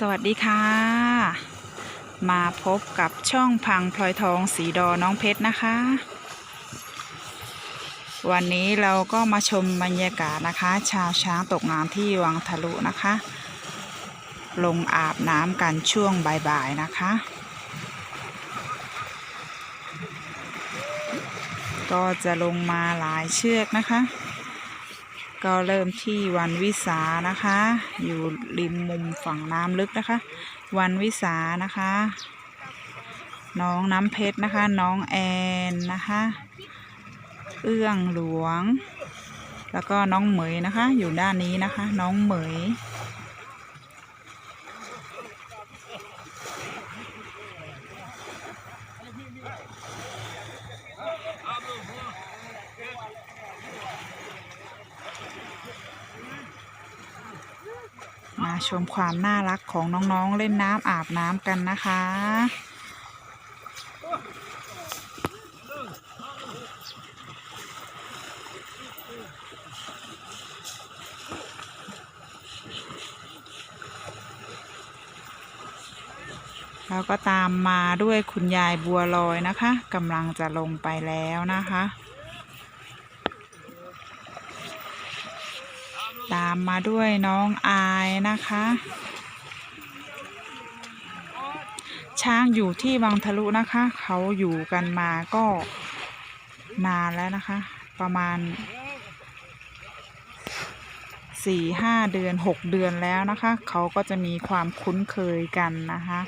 สวัสดีค่ะ มาพบกับช่องพังพลอยทองสีดอน้องเพชรนะคะ วันนี้เราก็มาชมบรรยากาศนะคะ ชาวช้างตกงานที่วังทะลุนะคะ ลงอาบน้ำกันช่วงบ่ายๆนะคะ ก็จะลงมาหลายเชือกนะคะ ก็เริ่มที่วันวิสานะคะ อยู่ริมมุมฝั่งน้ำลึกนะคะ วันวิสานะคะ น้องน้ำเพชรนะคะ น้องแอนนะคะ เอื้องหลวง แล้วก็น้องเหมยนะคะ อยู่ด้านนี้นะคะ น้องเหมย มาชมความน่ารักของน้องๆเล่นน้ำอาบน้ำกันนะคะ แล้วก็ตามมาด้วยคุณยายบัวลอยนะคะกำลังจะลงไปแล้วนะคะ ตามมาด้วยน้องอายนะคะ ช้างอยู่ที่วังทะลุนะคะ เขาอยู่กันมาก็นานแล้วนะคะ ประมาณสี่ห้าเดือนหกเดือนแล้วนะคะ เขาก็จะมีความคุ้นเคยกันนะคะ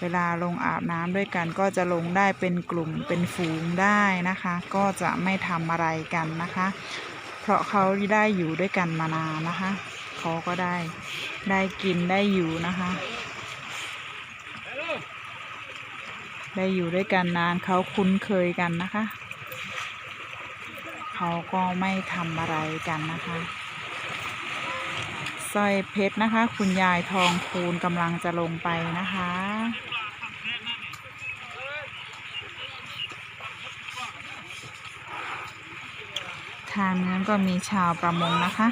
เวลาลงอาบน้ำด้วยกันก็จะลงได้เป็นกลุ่มเป็นฝูงได้นะคะ ก็จะไม่ทำอะไรกันนะคะ ราะเขาได้อยู่ด้วยกันมานานนะคะเขาก็ได้ได้กินได้อยู่นะคะ ได้อยู่ด้วยกันนานเขาคุ้นเคยกันนะคะ เขาก็ไม่ทำอะไรกันนะคะสร้อยเพชรนะคะ คุณยายทองคูณกำลังจะลงไปนะคะ ทางนั้นก็มีชาวประมงนะคะ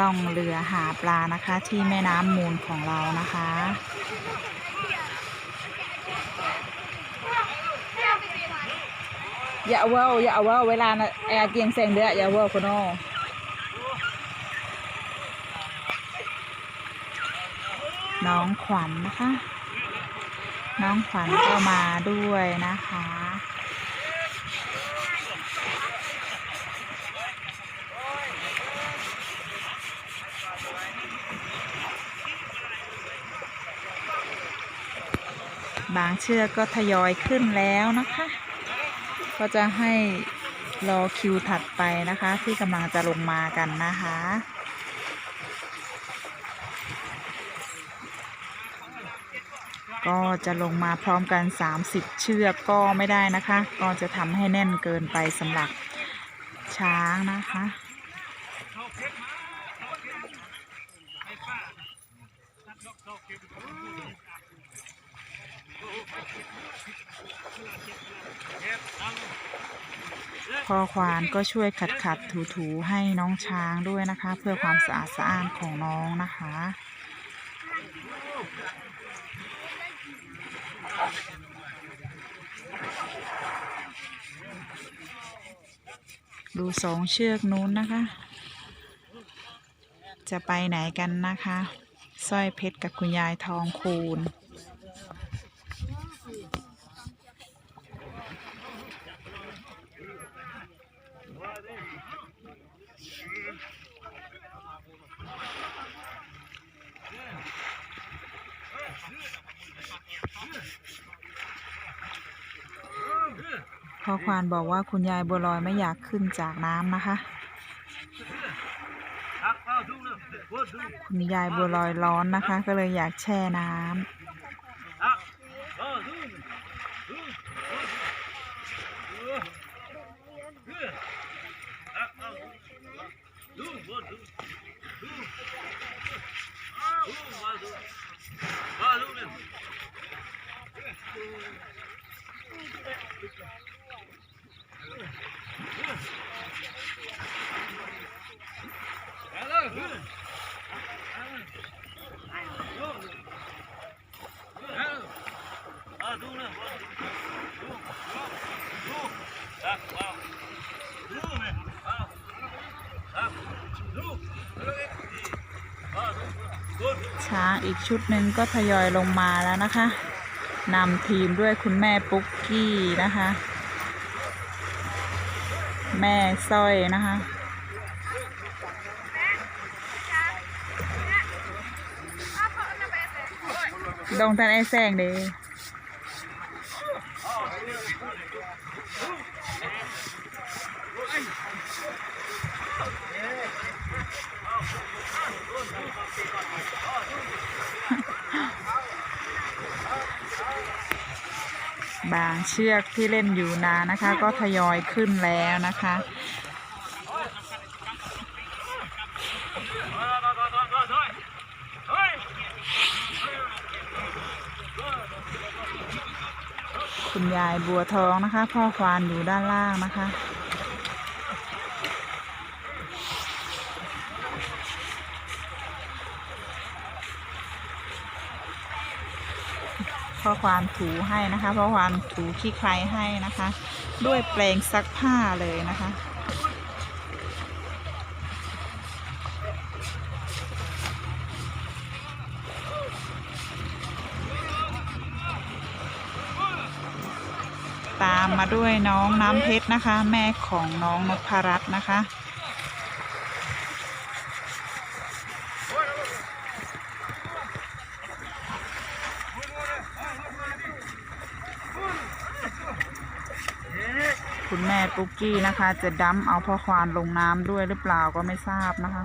ล่องเรือหาปลานะคะ ที่แม่น้ำมูลของเรานะคะ อย่าเว่าอย่าเว่าเวลานะแอร์เกียงแสงเดืออย่าเว่าคนโอน้องขวัญนะคะ น้องขวัญก็มาด้วยนะคะ บางเชือกก็ทยอยขึ้นแล้วนะคะ ก็จะให้รอคิวถัดไปนะคะ ที่กำลังจะลงมากันนะคะก็จะลงมาพร้อมกัน 30 เชือกก็ไม่ได้นะคะ ก็จะทำให้แน่นเกินไปสำหรับช้างนะคะ พ่อควานก็ช่วยขัดขัดถูถูให้น้องช้างด้วยนะคะ เพื่อความสะอาดสะอ้านของน้องนะคะ ดูสองเชือกนู้นนะคะ จะไปไหนกันนะคะสร้อยเพชรกับคุณยายทองคูณ พ่อควานบอกว่าคุณยายบัวลอยไม่อยากขึ้นจากน้ำนะคะ คุณยายบัวลอยร้อนนะคะ ก็เลยอยากแช่น้ำ อีกชุดหนึ่งก็ทยอยลงมาแล้วนะคะนำทีมด้วยคุณแม่ปุ๊กกี้นะคะ แม่สร้อยนะคะ ดงทันไอแซงเด้ บางเชือกที่เล่นอยู่นานนะคะ ก็ทยอยขึ้นแล้วนะคะ คุณยายบัวทองนะคะ พ่อควานอยู่ด้านล่างนะคะ พ่อควานถูให้นะคะพ่อควานถูขี้ใครให้นะคะ ด้วยแปรงซักผ้าเลยนะคะตามมาด้วยน้องน้ำเพชรนะคะ แม่ของน้องนพรัตน์นะคะ คุณแม่ ปุ๊กกี้นะคะ จะดั้มเอาพ่อควานลงน้ำด้วยหรือเปล่าก็ไม่ทราบนะคะ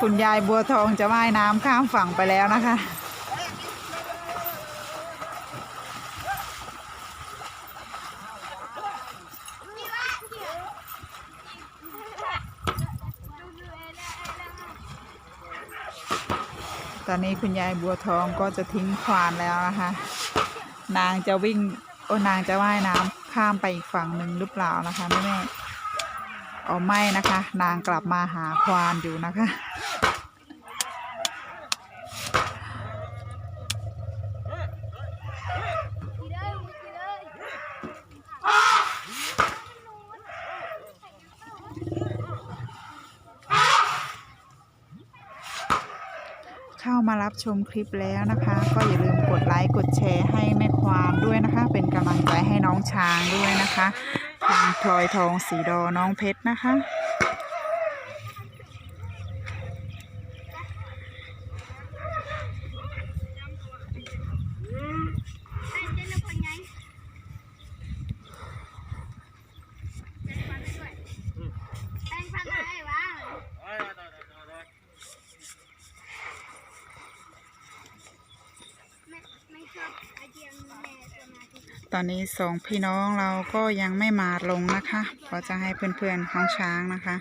คุณยายบัวทองจะว่ายน้ำข้ามฝั่งไปแล้วนะคะ ตอนนี้คุณยายบัวทองก็จะทิ้งควานแล้วนะคะ นางจะวิ่ง โอ้นางจะว่ายน้ำข้ามไปอีกฝั่งหนึ่งหรือเปล่านะคะแม่แม่ๆอ๋อไม่นะคะ นางกลับมาหาควานอยู่นะคะ เข้ามา รับชมคลิปแล้วนะคะ ก็อย่าลืมกดไลค์กดแชร์ให้แม่ความด้วยนะคะ เป็นกำลังใจให้น้องช้างด้วยนะคะทางพลอยทองสีดอน้องเพชรนะคะ แป้งพันอะไรวะไม่ไม่ชอบไอเดียแม่สมาธิ ตอนนี้สองพี่น้องเราก็ยังไม่มาลงนะคะเพราะจะให้เพื่อนๆน้องช้างนะคะ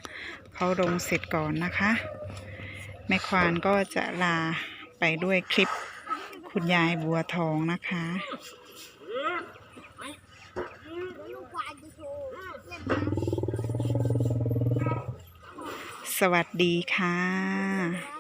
เขาลงเสร็จก่อนนะคะแม่ควานก็จะลาไปด้วยคลิปคุณยายบัวทองนะคะสวัสดีค่ะ